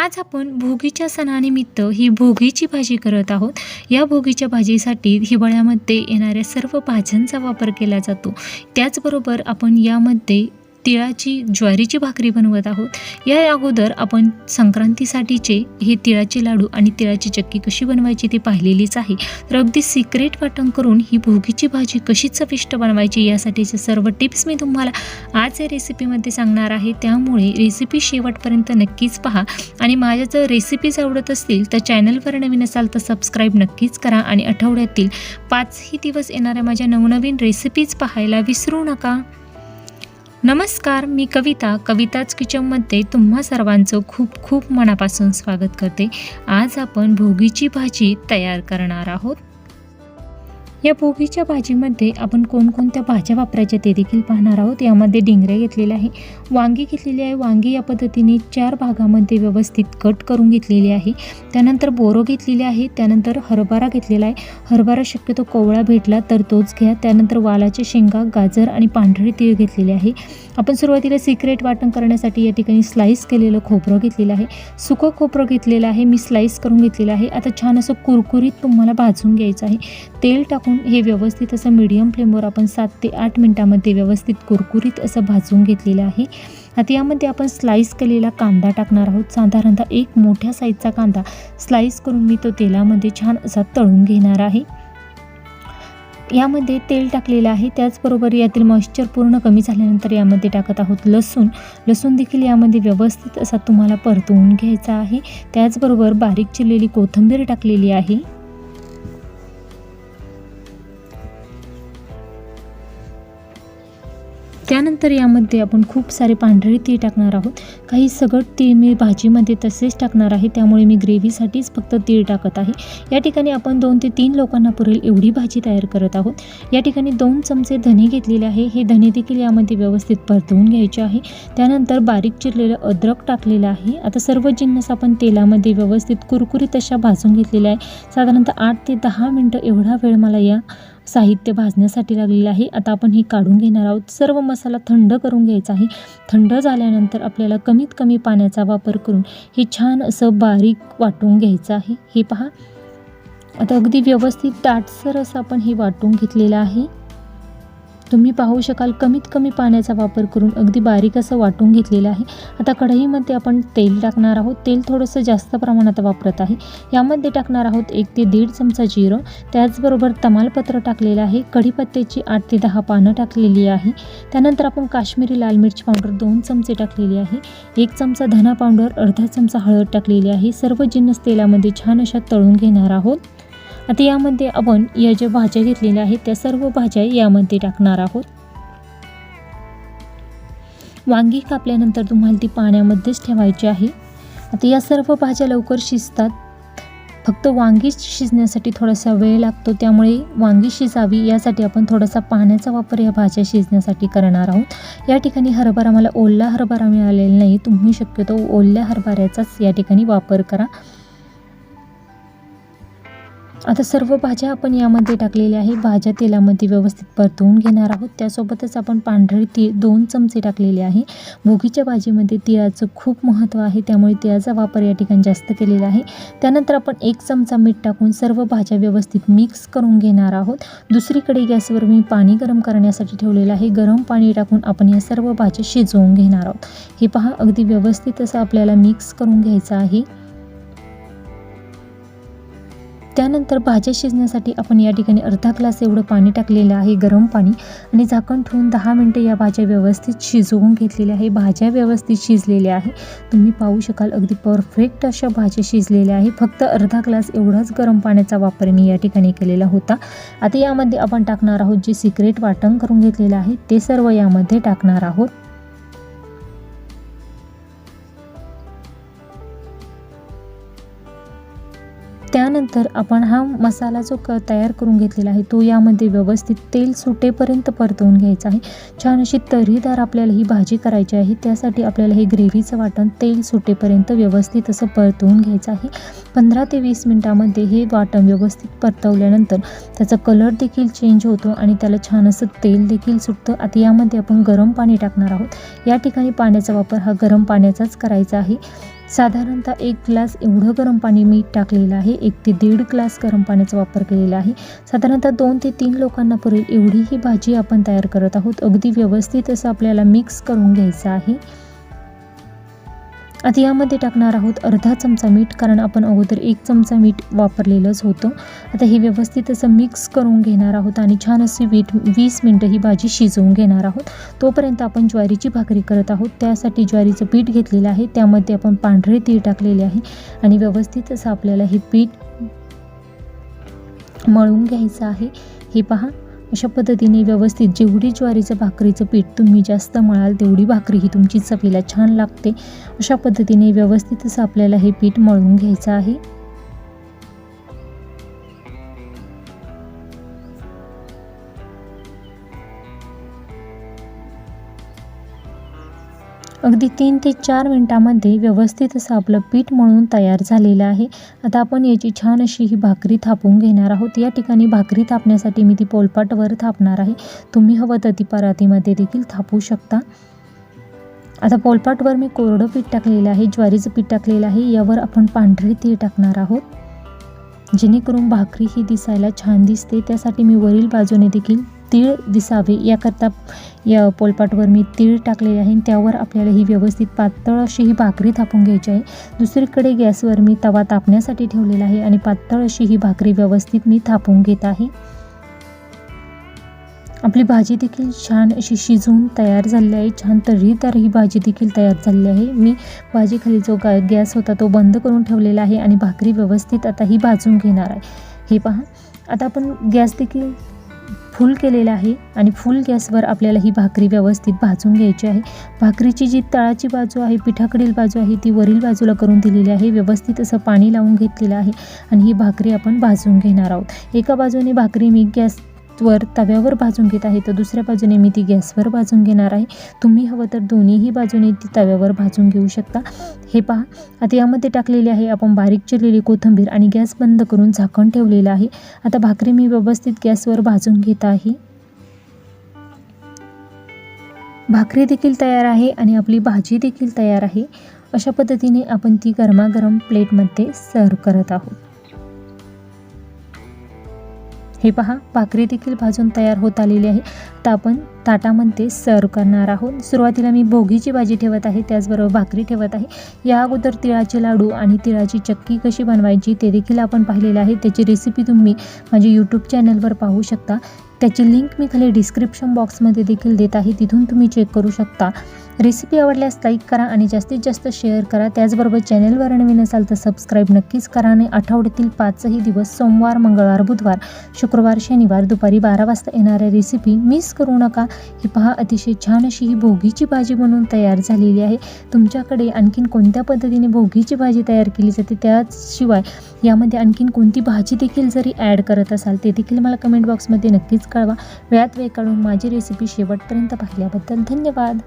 आज आपण भोगीच्या सणानिमित्त ही भोगीची भाजी करत आहोत. या भोगीच्या भाजीसाठी हिवाळ्यामध्ये येणाऱ्या सर्व भाज्यांचा वापर केला जातो. त्याचबरोबर आपण यामध्ये तिळाची ज्वारीची भाकरी बनवत आहोत. या अगोदर आपण संक्रांतीसाठीचे हे तिळाचे लाडू आणि तिळाची चक्की कशी बनवायची ते पाहिलेलीच आहे. तर अगदी सिक्रेट वाटण करून ही भोगीची भाजी कशी चविष्ट बनवायची यासाठीचे सर्व टिप्स मी तुम्हाला आज या रेसिपीमध्ये सांगणार आहे. त्यामुळे रेसिपी शेवटपर्यंत नक्कीच पहा. आणि माझ्या जर रेसिपीज आवडत असतील तर चॅनलवर नवीन असाल तर सबस्क्राईब नक्कीच करा आणि आठवड्यातील पाचही दिवस येणाऱ्या माझ्या नवनवीन रेसिपीज पाहायला विसरू नका. नमस्कार मी कविता. कविताच किचनमध्ये तुम्हा सर्वांचं खूप खूप मनापासून स्वागत करते. आज आपण भोगीची भाजी तयार करणार आहोत. या भोगीच्या भाजीमध्ये आपण कोणकोणत्या भाज्या वापरायच्या ते देखील पाहणार आहोत. यामध्ये डिंगऱ्या घेतलेल्या आहे वांगी घेतलेली आहे. वांगी या पद्धतीने चार भागामध्ये व्यवस्थित कट करून घेतलेली आहे. त्यानंतर बोरं घेतलेली आहे त्यानंतर हरभरा घेतलेला आहे. हरभरा शक्यतो कोवळा भेटला तर तोच घ्या. त्यानंतर वालाच्या शेंगा गाजर आणि पांढरे तीळ घेतलेले आहे. आपण सुरुवातीला सिक्रेट वाटण करण्यासाठी या ठिकाणी स्लाईस केलेलं खोबरं घेतलेलं आहे. सुकं खोबरं घेतलेलं आहे मी स्लाईस करून घेतलेलं आहे. आता छान असं कुरकुरीत तुम्हाला भाजून घ्यायचं आहे. तेल टाकून हे व्यवस्थित असं मीडियम फ्लेमवर आपण सात ते आठ मिनटामध्ये व्यवस्थित कुरकुरीत असं भाजून घेतलेलं आहे. आता यामध्ये आपण स्लाईस केलेला कांदा टाकणार आहोत. साधारणतः एक मोठ्या साईजचा कांदा स्लाईस करून मी तो तेलामध्ये छान असा तळून घेणार आहे. यामध्ये तेल टाकलेलं आहे. त्याचबरोबर यातील मॉइश्चर पूर्ण कमी झाल्यानंतर यामध्ये टाकत आहोत लसूण. लसूण देखील यामध्ये व्यवस्थित असा तुम्हाला परतवून घ्यायचा आहे. त्याचबरोबर बारीक चिरलेली कोथिंबीर टाकलेली आहे. त्यानंतर यामध्ये आपण खूप सारे पांढरे तीळ टाकणार आहोत. काही सगळं तीळ मी भाजीमध्ये तसेच टाकणार आहे. त्यामुळे मी ग्रेव्हीसाठीच फक्त तीळ टाकत आहे. या ठिकाणी आपण दोन ते तीन लोकांना पुरेल एवढी भाजी तयार करत आहोत. या ठिकाणी दोन चमचे धने घेतलेले आहे. हे धने देखील यामध्ये व्यवस्थित परतवून घ्यायचे आहे. त्यानंतर बारीक चिरलेलं अद्रक टाकलेलं आहे. आता सर्व जिन्नस आपण तेलामध्ये व्यवस्थित कुरकुरीत अशा भाजून घेतलेल्या आहे साधारणतः आठ ते दहा मिनटं एवढा वेळ मला या साहित्य भाजण्यासाठी लागलेलं आहे. आता आपण हे काढून घेणार आहोत. सर्व मसाला थंड करून घ्यायचा आहे. थंड झाल्यानंतर आपल्याला कमीत कमी पाण्याचा वापर करून हे छान असं बारीक वाटून घ्यायचं आहे. हे पहा. आता अगदी व्यवस्थित दाटसर असं आपण हे वाटून घेतलेलं आहे. तुम्ही पाहू शकाल कमीत कमी पाण्याचा वापर करून अगदी बारीक असं वाटून घेतलेलं आहे. आता कढईमध्ये आपण तेल टाकणार आहोत. तेल थोडंसं जास्त प्रमाणात वापरत आहे. यामध्ये टाकणार आहोत एक ते दीड चमचा जिरं. त्याचबरोबर तमालपत्र टाकलेलं आहे. कढीपत्त्याची आठ ते दहा पानं टाकलेली आहे. त्यानंतर आपण काश्मीरी लाल मिरची पावडर दोन चमचे टाकलेली आहे. एक चमचा धना पावडर अर्धा चमचा हळद टाकलेली आहे. सर्व जिन्नस तेलामध्ये छान अशा तळून घेणार आहोत. आता यामध्ये आपण या ज्या भाज्या घेतलेल्या आहेत त्या सर्व भाज्या यामध्ये टाकणार आहोत. वांगी कापल्यानंतर तुम्हाला ती पाण्यामध्येच ठेवायची आहे. आता या सर्व भाज्या लवकर शिजतात. फक्त वांगी शिजण्यासाठी थोडासा वेळ लागतो त्यामुळे वांगी शिजावी यासाठी आपण थोडासा पाण्याचा वापर या भाज्या शिजण्यासाठी करणार आहोत. या ठिकाणी हरभरा मला ओला हरभरा मिळालेला नाही तुम्ही शक्यतो ओल्या हरभऱ्याचाच या ठिकाणी वापर करा. आता सर्व भाज्या आपण यामध्ये टाकलेल्या आहे. भाज्या तेलामध्ये व्यवस्थित परतवून घेणार आहोत. त्यासोबतच आपण पांढरे तीळ दोन चमचे टाकलेले आहे. भोगीच्या भाजीमध्ये तिळाचं खूप महत्त्व आहे. त्यामुळे तिळाचा वापर या ठिकाणी जास्त केलेला आहे. त्यानंतर आपण एक चमचा मीठ टाकून सर्व भाज्या व्यवस्थित मिक्स करून घेणार आहोत. दुसरीकडे गॅसवर मी पाणी गरम करण्यासाठी ठेवलेलं आहे. गरम पाणी टाकून आपण या सर्व भाज्या शिजवून घेणार आहोत. हे पहा अगदी व्यवस्थित असं आपल्याला मिक्स करून घ्यायचं आहे. त्यानंतर भाज्या शिजण्यासाठी आपण या ठिकाणी अर्धा ग्लास एवढं पाणी टाकलेलं आहे गरम पाणी. आणि झाकण ठेवून दहा मिनटं या भाज्या व्यवस्थित शिजवून घेतलेल्या आहे. भाज्या व्यवस्थित शिजलेल्या आहे. तुम्ही पाहू शकाल अगदी परफेक्ट अशा भाज्या शिजलेल्या आहे. फक्त अर्धा ग्लास एवढाच गरम पाण्याचा वापर मी या ठिकाणी केलेला होता. आता यामध्ये आपण टाकणार आहोत जे सिक्रेट वाटण करून घेतलेलं आहे ते सर्व यामध्ये टाकणार आहोत. त्यानंतर आपण हा मसाला जो क तयार करून घेतलेला आहे तो यामध्ये व्यवस्थित तेल सुटेपर्यंत परतवून घ्यायचा आहे. छान अशी तर्रीदार आपल्याला ही भाजी करायची आहे. त्यासाठी आपल्याला हे ग्रेव्हीचं वाटण तेल सुटेपर्यंत व्यवस्थित असं परतवून घ्यायचं आहे. पंधरा ते वीस मिनटामध्ये हे वाटण व्यवस्थित परतवल्यानंतर त्याचा कलर देखील चेंज होतो आणि त्याला छान असं तेल देखील सुटतं. आता यामध्ये आपण गरम पाणी टाकणार आहोत. या ठिकाणी पाण्याचा वापर हा गरम पाण्याचाच करायचा आहे. साधारणतः एक ग्लास एवढं गरम पाणी मी टाकलेलं आहे. एक ते दीड ग्लास गरम पाण्याचा वापर केलेला आहे. साधारणतः दोन ते तीन लोकांना पुरेल एवढी ही भाजी आपण तयार करत आहोत. अगदी व्यवस्थित असं आपल्याला मिक्स करून घ्यायचं आहे. आता यामध्ये टाकणार आहोत अर्धा चमचा मीठ कारण आपण अगोदर एक चमचा मीठ वापरलेलंच होतं. आता हे व्यवस्थित असं मिक्स करून घेणार आहोत आणि छान अशी वीट वीस मिनटं ही भाजी शिजवून घेणार आहोत. तोपर्यंत आपण ज्वारीची भाकरी करत आहोत. त्यासाठी ज्वारीचं पीठ घेतलेलं आहे. त्यामध्ये आपण पांढरे तीळ टाकलेले आहे. आणि व्यवस्थित असं आपल्याला हे पीठ मळून घ्यायचं आहे. हे पहा. अशा पद्धतीने व्यवस्थित जेवढी ज्वारीचं भाकरीचं पीठ तुम्ही जास्त मळाल तेवढी भाकरी ही तुमची चवीला छान लागते. अशा पद्धतीने व्यवस्थितच आपल्याला हे पीठ मळून घ्यायचं आहे. अगदी तीन ते चार मिनटामध्ये व्यवस्थित असं आपलं पीठ मळून तयार झालेलं आहे. आता आपण याची छान अशी ही भाकरी थापून घेणार आहोत. या ठिकाणी भाकरी थापण्यासाठी मी ती पोलपाटवर थापणार आहे. तुम्ही हवं तर ती परातीमध्ये देखील थापू शकता. आता पोलपाटवर मी कोरडं पीठ टाकलेलं आहे ज्वारीचं पीठ टाकलेलं आहे. यावर आपण पांढरे तीळ टाकणार आहोत. जेणेकरून भाकरी ही दिसायला छान दिसते. त्यासाठी मी वरील बाजूने देखील तीळ दिसावे. याकरता या पोलपाटवर मी तीळ टाकलेले आहे. आणि त्यावर आपल्याला ही व्यवस्थित पातळ अशी ही भाकरी थापून घ्यायची आहे. दुसरीकडे गॅसवर मी तवा तापण्यासाठी ठेवलेला आहे आणि पातळ अशी ही भाकरी व्यवस्थित मी थापून घेत आहे. आपली भाजी देखील छान अशी शिजवून तयार झालेली आहे. छान तरी तर ही भाजी देखील तयार झालेली आहे. मी भाजीखाली जो गा गॅस होता तो बंद करून ठेवलेला आहे आणि भाकरी व्यवस्थित आता ही भाजून घेणार आहे. हे पहा. आता आपण गॅस देखील फुल केलेलं आहे आणि फुल गॅसवर आपल्याला ही भाकरी व्यवस्थित भाजून घ्यायची आहे. भाकरीची जी तळाची बाजू आहे पिठाकडील बाजू आहे ती वरील बाजूला करून दिलेली आहे. व्यवस्थित असं पाणी लावून घेतलेलं आहे आणि ही भाकरी आपण भाजून घेणार आहोत. एका बाजूने भाकरी मी गॅस गॅसवर तव्यावर भाजून घेत आहे. तर दुसऱ्या बाजूने मी ती गॅसवर भाजून घेणार आहे. तुम्ही हवं तर दोन्हीही बाजूने ती तव्यावर भाजून घेऊ शकता. हे पहा. आता यामध्ये टाकलेली आहे आपण बारीक चिरलेली कोथिंबीर आणि गॅस बंद करून झाकण ठेवलेलं आहे. आता भाकरी मी व्यवस्थित गॅसवर भाजून घेत आहे. भाकरी देखील तयार आहे आणि आपली भाजी देखील तयार आहे. अशा पद्धतीने आपण ती गरमागरम प्लेटमध्ये सर्व करत आहोत. हे पहा भाकरी देखील भाजून तयार होत आलेली आहे. तर आपण ताटामध्ये सर्व करणार आहोत. सुरुवातीला मी भोगीची भाजी ठेवत आहे त्याचबरोबर भाकरी ठेवत आहे. या अगोदर तिळाचे लाडू आणि तिळाची चक्की कशी बनवायची ते देखील आपण पाहिलेलं आहे. त्याची रेसिपी तुम्ही माझ्या यूट्यूब चॅनलवर पाहू शकता. त्याची लिंक मी खाली डिस्क्रिप्शन बॉक्समध्ये देखील देत आहे. तिथून तुम्ही चेक करू शकता. रेसिपी आवडल्यास लाईक करा आणि जास्तीत जास्त शेअर करा. त्याचबरोबर चॅनलवर नवीन असाल तर सबस्क्राईब नक्कीच करा आणि आठवड्यातील पाचही दिवस सोमवार मंगळवार बुधवार शुक्रवार शनिवार दुपारी बारा वाजता येणाऱ्या रेसिपी मिस करू नका. ही पहा अतिशय छान अशी ही भोगीची भाजी बनवून तयार झालेली आहे. तुमच्याकडे आणखीन कोणत्या पद्धतीने भोगीची भाजी तयार केली जाते त्याशिवाय यामध्ये आणखीन कोणती भाजी देखील जरी ॲड करत असाल ते देखील मला कमेंट बॉक्समध्ये नक्कीच कळवा. वेळात वेळ काढून माझी रेसिपी शेवटपर्यंत पाहिल्याबद्दल धन्यवाद.